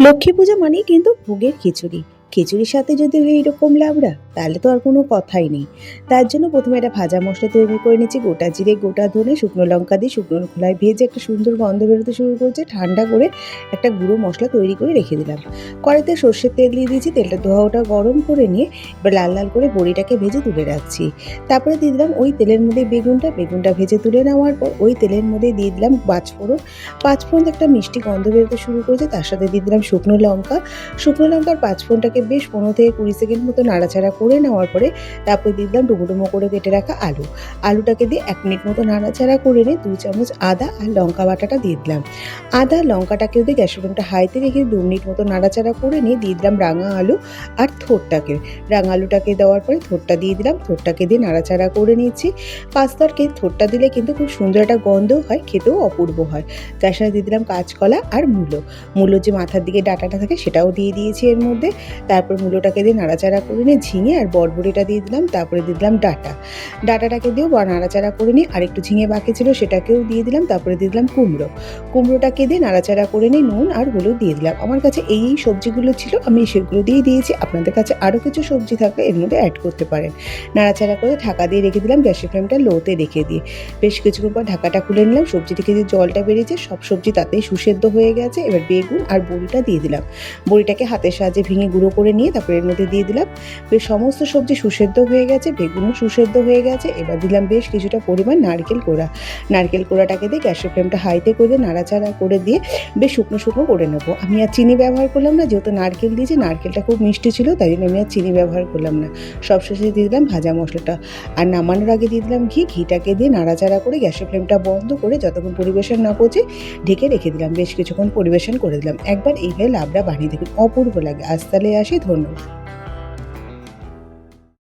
লক্ষ্মী পূজা মানেই কিন্তু ভোগের খিচুড়ি। খিচুড়ির সাথে যদি হয় এরকম লাবড়া তাহলে তো আর কোনো কথাই নেই। তার জন্য প্রথমে একটা ভাজা মশলা তৈরি করে নিচ্ছি, গোটা জিরে, গোটা ধনে, শুকনো লঙ্কা দিয়ে শুকনো খোলায় ভেজে একটা সুন্দর গন্ধ বেরোতে শুরু করছে, ঠান্ডা করে একটা গুঁড়ো মশলা তৈরি করে রেখে দিলাম। কড়াইতে সর্ষের তেল দিয়ে দিয়েছি, তেলটা ধোয়াটা গরম করে নিয়ে এবার লাল লাল করে বড়িটাকে ভেজে তুলে রাখছি। তারপরে দিয়ে দিলাম ওই তেলের মধ্যে বেগুনটা বেগুনটা ভেজে তুলে নেওয়ার পর ওই তেলের মধ্যে দিয়ে দিলাম পাঁচফোড়ন। পাঁচফোড়ন একটা মিষ্টি গন্ধ বেরোতে শুরু করেছে, তার সাথে দিয়ে দিলাম শুকনো লঙ্কা। শুকনো লঙ্কার পাঁচফোড়নটাকে বেশ পনেরো থেকে কুড়ি সেকেন্ড মতো নাড়াচাড়া করে নেওয়ার পরে তারপরে দিয়ে দিলাম ডুমো করে কেটে রাখা আলু। আলুটাকে দিয়ে এক মিনিট মতো নাড়াচাড়া করে নিয়ে দু চামচ আদা আর লঙ্কা বাটাটা দিয়ে দিলাম। আদা, লঙ্কাটাকেও দিয়ে গ্যাসের ফ্লেমটা হাইতে রেখে দু মিনিট মতো নাড়াচাড়া করে নিয়ে দিয়ে দিলাম রাঙা আলু আর থোরটাকে রাঙা আলুটাকে দেওয়ার পরে থোরটা দিয়ে দিলাম থোরটাকে দিয়ে নাড়াচাড়া করে নিচ্ছি পাস্তারকে থোরটা দিলে কিন্তু খুব সুন্দর একটা গন্ধ হয়, খেতেও অপূর্ব হয়। তার সাথে দিয়ে দিলাম কাঁচকলা আর মূলো। মূলোর যে মাথার দিকে ডাটাটা থাকে সেটাও দিয়ে দিয়েছি এর মধ্যে। তারপর মূলোটাকে দিয়ে নাড়াচাড়া করে নিয়ে ঝিঙে আর বরবড়িটা দিয়ে দিলাম, তারপরে দিয়ে দিলাম ডাটা। ডাটাটাকে দিয়েও বা নাড়াচাড়া করে নিয়ে আর একটু ঝিঙে বাকি ছিল সেটাকেও দিয়ে দিলাম, তারপরে দিয়ে দিলাম কুমড়ো। কুমড়োটাকে দিয়ে নাড়াচাড়া করে নিয়ে নুন আর হলুদ দিয়ে দিলাম। আমার কাছে এই এই সবজিগুলো ছিল, আমি সেগুলো দিয়ে দিয়েছি। আপনাদের কাছে আরও কিছু সবজি থাকলে এর মধ্যে অ্যাড করতে পারেন। নাড়াচাড়া করে ঢাকা দিয়ে রেখে দিলাম, গ্যাসের ফ্লেমটা লোতে রেখে দিয়ে। বেশ কিছুক্ষণ পর ঢাকাটা খুলে নিলাম সবজি থেকে যে জলটা বেরিয়েছে, সব সবজি তাতেই সুসেদ্ধ হয়ে গেছে। এবার বেগুন আর বড়িটা দিয়ে দিলাম। বড়িটাকে হাতের সাহায্যে ভেঙে গুঁড়ো করে নিয়ে তারপরে এর মধ্যে দিয়ে দিলাম। বেশ সমস্ত সবজি সুসেদ্ধ হয়ে গেছে, বেগুনও সুসেদ্ধ হয়ে গেছে। এবার দিলাম বেশ কিছুটা পরিমাণ নারকেল কোড়া। নারকেল কোড়াটাকে দিয়ে গ্যাসের ফ্লেমটা হাইতে করে নাড়াচাড়া করে দিয়ে বেশ শুকনো শুকনো করে নেব। আমি আর চিনি ব্যবহার করলাম না, যেহেতু নারকেল দিয়েছি, নারকেলটা খুব মিষ্টি ছিল, তাই জন্য আমি আর চিনি ব্যবহার করলাম না। সবশেষে দিয়ে দিলাম ভাজা মশলাটা। আর নামানোর আগে দিয়ে দিলাম ঘি। ঘিটাকে দিয়ে নাড়াচাড়া করে গ্যাসের ফ্লেমটা বন্ধ করে যতক্ষণ পরিবেশন না পচে, ঢেকে রেখে দিলাম। বেশ কিছুক্ষণ পরিবেশন করে দিলাম। একবার এইভাবে লাবড়া বানিয়ে দেখুন, অপূর্ব লাগে। আজ তাহলে আসি ধন্যবাদ